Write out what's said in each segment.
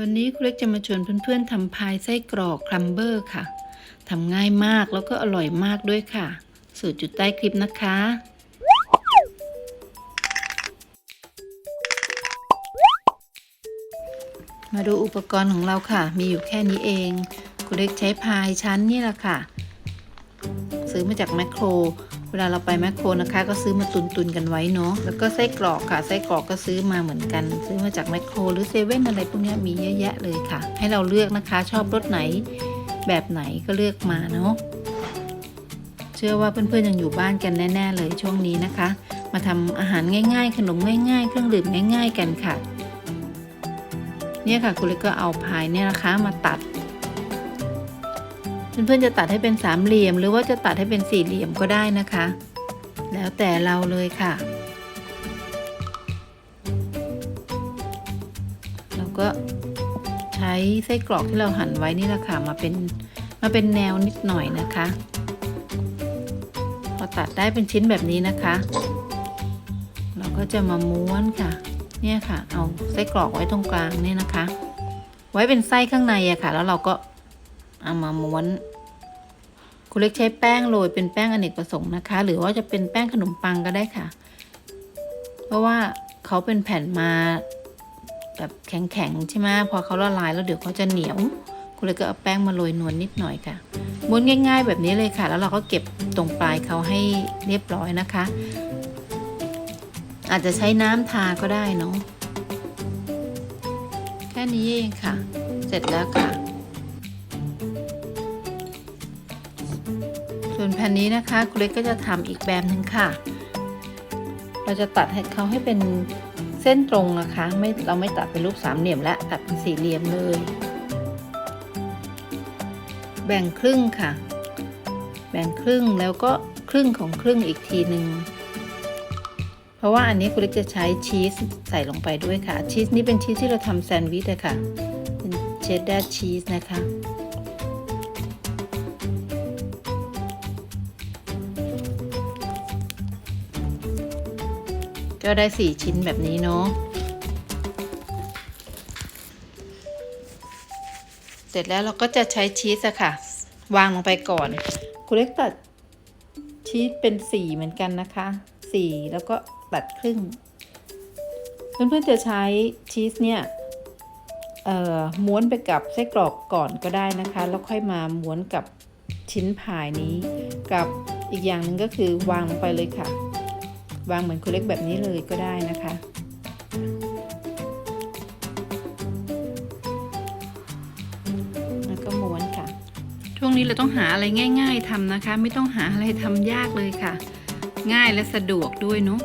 วันนี้ครูเล็กจะมาชวนเพื่อนๆทำพายไส้กรอกครัมเบอร์ค่ะทำง่ายมากแล้วก็อร่อยมากด้วยค่ะ สูตรจุดใต้คลิปนะคะ มาดูอุปกรณ์ของเราค่ะ มีอยู่แค่นี้เองครูเล็กใช้พายชั้นนี่แหละค่ะ ซื้อมาจากแมคโคร วลาเราไปแมคโครนะคะ ก็ซื้อมาตุนตุนๆกันไว้เนาะแล้วก็ไส้กรอกค่ะไส้กรอกก็ซื้อมาเหมือนกัน ซื้อมาจากแมคโครหรือเซเว่นอะไรพวกนี้มีเยอะแยะเลยค่ะ ให้เราเลือกนะคะชอบรสไหนแบบไหนก็เลือกมาเนาะเชื่อว่าเพื่อนๆยังอยู่บ้านกันแน่ๆเลยช่วงนี้นะคะ มาทำอาหารง่าย ๆ ขนมง่าย ๆ เครื่องดื่มง่าย ๆ กันค่ะ เนี่ยค่ะคุณเล็กก็เอาพายเนี่ยนะคะมาตัด เพื่อนๆจะตัดให้เป็นสามเหลี่ยม หรือว่าจะตัดให้เป็นสี่เหลี่ยมก็ได้นะคะ แล้วแต่เราเลยค่ะแล้วก็ใช้ไส้กรอกที่เราหั่นไว้นี่แหละค่ะมาเป็นมาเป็นแนวนิดหน่อยนะคะ พอตัดได้เป็นชิ้นแบบนี้นะคะ เราก็จะมาม้วนค่ะ เนี่ยค่ะ เอาไส้กรอกไว้ตรงกลางเนี่ยนะคะ ไว้เป็นไส้ข้างในอะค่ะ แล้วเราก็ เอามาม้วนคุณเล็กใช้แป้งโรยเป็นแป้งอเนกประสงค์นะคะ หรือว่าจะเป็นแป้งขนมปังก็ได้ค่ะ เพราะว่าเขาเป็นแผ่นมาแบบแข็งๆใช่ไหมพอเขาละลายแล้วเดี๋ยวเขาจะเหนียว คุณเล็กก็เอาแป้งมาโรยนวลนิดหน่อยค่ะม้วนง่าย ๆ แบบนี้เลยค่ะ แล้วเราก็เก็บตรงปลายเขาให้เรียบร้อยนะคะ อาจจะใช้น้ำทาก็ได้เนาะแค่นี้เองค่ะ เสร็จแล้วค่ะ ส่วนแผ่นนี้นะคะคุณเล็กก็จะทำอีกแบบหนึ่งค่ะ เราจะตัดให้เขาให้เป็นเส้นตรงนะคะ ไม่เราไม่ตัดเป็นรูปสามเหลี่ยมและตัดเป็นสี่เหลี่ยมเลย แบ่งครึ่งค่ะ แบ่งครึ่งแล้วก็ครึ่งของครึ่งอีกทีหนึ่งเพราะว่าอันนี้คุณเล็กจะใช้ชีสใส่ลงไปด้วยค่ะชีสนี้เป็นชีสที่เราทำแซนด์วิชอะค่ะเป็นเชดดาร์ชีสนะคะ ก็ได้ 4 ชิ้นแบบนี้เนาะเสร็จแล้วเราก็จะใช้ชีสอะค่ะ วางลงไปก่อนคุณเล็กตัดชีสเป็นสีเหมือนกันนะคะสีแล้วก็ตัดครึ่ง เพื่อนๆจะใช้ชีสเนี่ยม้วนไปกับไส้กรอกก่อนก็ได้นะคะ แล้วค่อยมาม้วนกับชิ้นพายนี้ กับอีกอย่างหนึ่งก็คือวางลงไปเลยค่ะ วางเหมือนคุณเล็กแบบนี้เลยก็ได้นะคะ แล้วก็ม้วนค่ะ ช่วงนี้เราต้องหาอะไรง่าย ๆทำนะคะ ไม่ต้องหาอะไรทำยากเลยค่ะ ง่ายและสะดวกด้วยเนาะ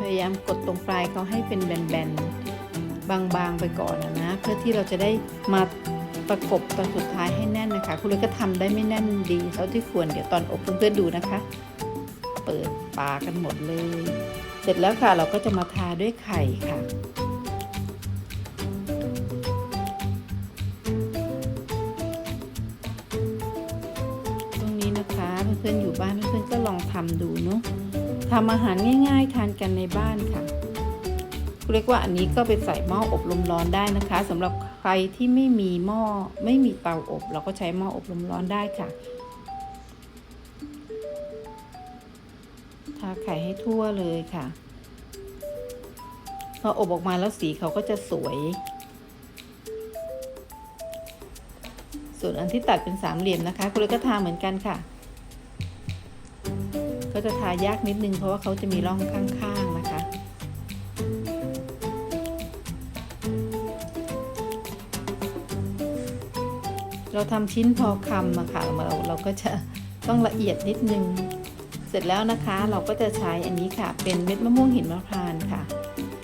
พยายามกดตรงปลายเขาให้เป็นแบนๆบางๆไปก่อนนะนะเพื่อที่เราจะได้มาประกบตอนสุดท้ายให้แน่นนะคะ คุณเล็กก็ทำได้ไม่แน่นดีเท่าที่ควรเดี๋ยวตอนอบเพื่อนๆดูนะคะ เปิดปากันหมดเลย เสร็จแล้วค่ะเราก็จะมาทาด้วยไข่ค่ะช่วงนี้นะคะเพื่อนๆอยู่บ้านเพื่อนๆก็ลองทำดูเนาะทำอาหารง่ายๆ ทานกันในบ้านค่ะเรียกว่าอันนี้ก็ไปใส่หม้ออบลมร้อนได้นะคะสำหรับใครที่ไม่มีหม้อไม่มีเตาอบ เราก็ใช้หม้ออบลมร้อนได้ค่ะ ทาไข่ให้ทั่วเลยค่ะ พออบออกมาแล้วสีเขาก็จะสวย ส่วนอันที่ตัดเป็นสามเหลี่ยมนะคะ คุณเลยก็ทาเหมือนกันค่ะ ก็จะทายากนิดนึงเพราะว่าเขาจะมีร่องข้างๆนะคะเราทำชิ้นพอคำอะค่ะเราเราก็จะต้องละเอียดนิดนึง เสร็จแล้วนะคะเราก็จะใช้อันนี้ค่ะ เป็นเม็ดมะม่วงหินมะพร้านค่ะ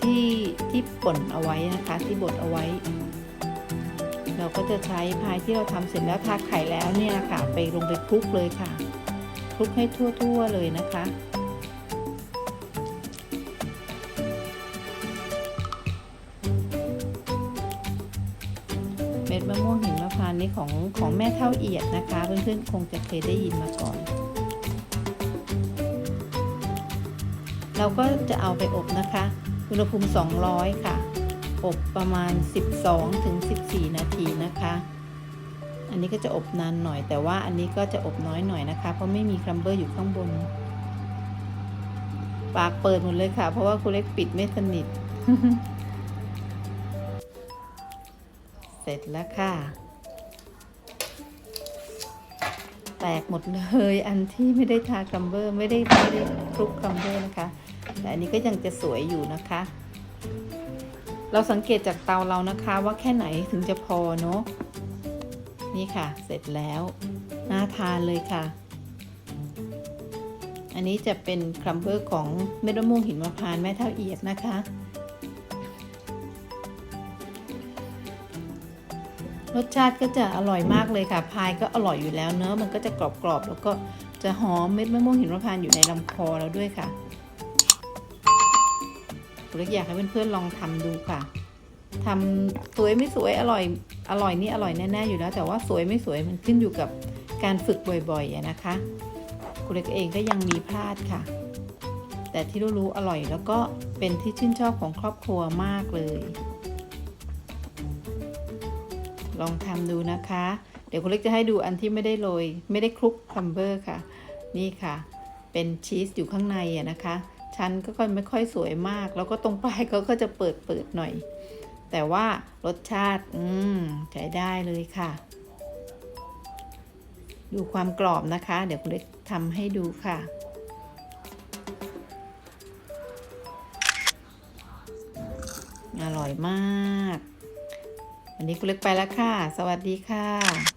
ที่ที่ป่นเอาไว้นะคะ ที่บดเอาไว้ เราก็จะใช้พายที่เราทำเสร็จแล้วทาไข่แล้วเนี่ยค่ะ ไปลงไปคลุกเลยค่ะคลุกให้ทั่วๆเลยนะคะเม็ดมะม่วงหินมะพร้าวนี่ของของแม่เท่าเอียดนะคะ เพื่อนๆคงจะเคยได้ยินมาก่อน เราก็จะเอาไปอบนะคะ อุณหภูมิ 200 ค่ะ อบประมาณ 12ถึง14 นาทีนะคะ อันนี้ก็จะอบนานหน่อย แต่ว่าอันนี้ก็จะอบน้อยหน่อยนะคะ เพราะไม่มีครัมเบอร์อยู่ข้างบน ปากเปิดหมดเลยค่ะ เพราะว่าคุณเล็กปิดไม่สนิท เสร็จแล้วค่ะ ตกหมดเลย อันที่ไม่ได้ทาคัมเบอร์ไม่ได้ไม่ได้คลุกคัมเบอร์นะคะ แต่อันนี้ก็ยังจะสวยอยู่นะคะ เราสังเกตจากเตาเรานะคะว่าแค่ไหนถึงจะพอเนาะนี่ค่ะ เสร็จแล้วน่าทานเลยค่ะ อันนี้จะเป็นครัมเบอร์ของเม็ดมะม่วงหินมะพร้านแม่เท่าเอียดนะคะ รสชาติก็จะอร่อยมากเลยค่ะ พายก็อร่อยอยู่แล้วเนอะมันก็จะกรอบๆ แล้วก็จะหอมเม็ดมะม่วงหินมพานต์อยู่ในลำคอเราด้วยค่ะเล็กอยากให้เพื่อนๆลองทำดูค่ะทำสวยไม่สวยอร่อยอร่อยนี่อร่อยแน่ๆอยู่แล้ว แต่ว่าสวยไม่สวยมันขึ้นอยู่กับการฝึกบ่อยๆนะคะ คุณเล็กเองก็ยังมีพลาดค่ะ แต่ที่รู้ๆอร่อยแล้วก็เป็นที่ชื่นชอบของครอบครัวมากเลย ลองทำดูนะคะ เดี๋ยวคุณเล็กจะให้ดูอันที่ไม่ได้โรย ไม่ได้คลุกคัมเบอร์ค่ะ นี่ค่ะ เป็นชีสอยู่ข้างในอะนะคะ ชั้นก็ค่อยไม่ค่อยสวยมาก แล้วก็ตรงปลายเขาก็จะเปิดเปิดหน่อย แต่ว่ารสชาติ อืมใช้ได้เลยค่ะ ดูความกรอบนะคะ เดี๋ยวคุณเล็กทำให้ดูค่ะอร่อยมาก วันนี้คุณเล็กไปแล้วค่ะ สวัสดีค่ะ